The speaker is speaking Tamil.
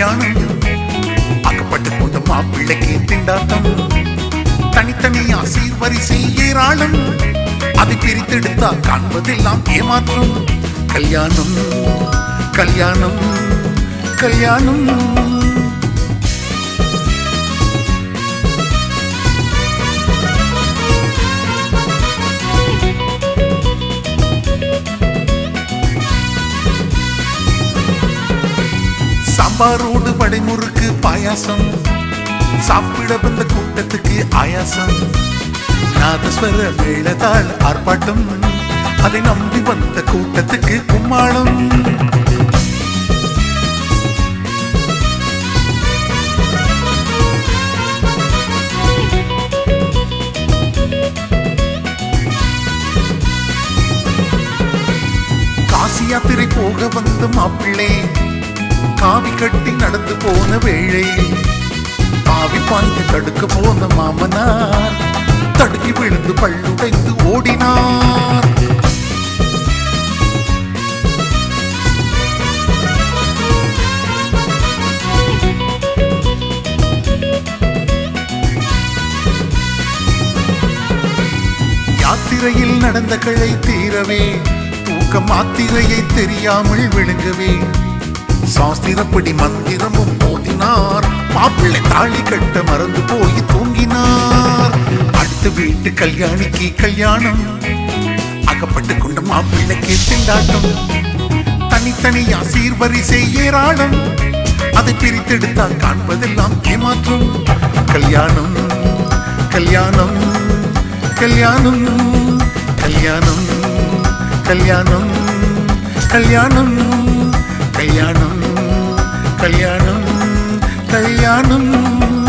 கல்யாணம். அகப்பட்டு கொண்ட மாப்பிள்ளைக்கு திண்டாட்டம். தனித்தனி ஆசீர்வரிசை ஏராளம். அதை பிரித்தெடுத்தால் காண்பதெல்லாம் ஏமாற்றம். கல்யாணம் கல்யாணம் கல்யாணம். சாம்பாரோடு படைமுறுக்கு பாயாசம். சாப்பிட வந்த கூட்டத்துக்கு ஆயாசம். நாதஸ்வர மேளதாள் ஆர்ப்பாட்டம். அதை நம்பி வந்த கூட்டத்துக்கு கும்மாளம். காசி யாத்திரை போக வந்த மாப்பிள்ளை. காவி கட்டி நடந்து போன வேளை. பாவி பாய்ந்து தடுக்க போன மாமனார். தடுக்கி விழுந்து பள்ளுடைந்து ஓடினார். யாத்திரையில் நடந்த களை தீரவே. தூக்க மாத்திரையை தெரியாமல் விழுங்கவே. சாஸ்திரப்படி மந்திரமும் போதினார். மாப்பிள்ளை தாலி கட்ட மறந்து போய் தூங்கினார். அடுத்த வீட்டு கல்யாணிக்கு கல்யாணம். அகப்பட்டு கொண்ட மாப்பிள்ளைக்கு திண்டாட்டம் தனித்தனியா சீர்வரிசை ஏராளம். அதை பிரித்தெடுத்தால் காண்பதெல்லாம் ஏமாற்றம். கல்யாணம் கல்யாணம் கல்யாணம் கல்யாணம் கல்யாணம் கல்யாணம். கல்யாணம் கல்யாணம் கல்யாணம்.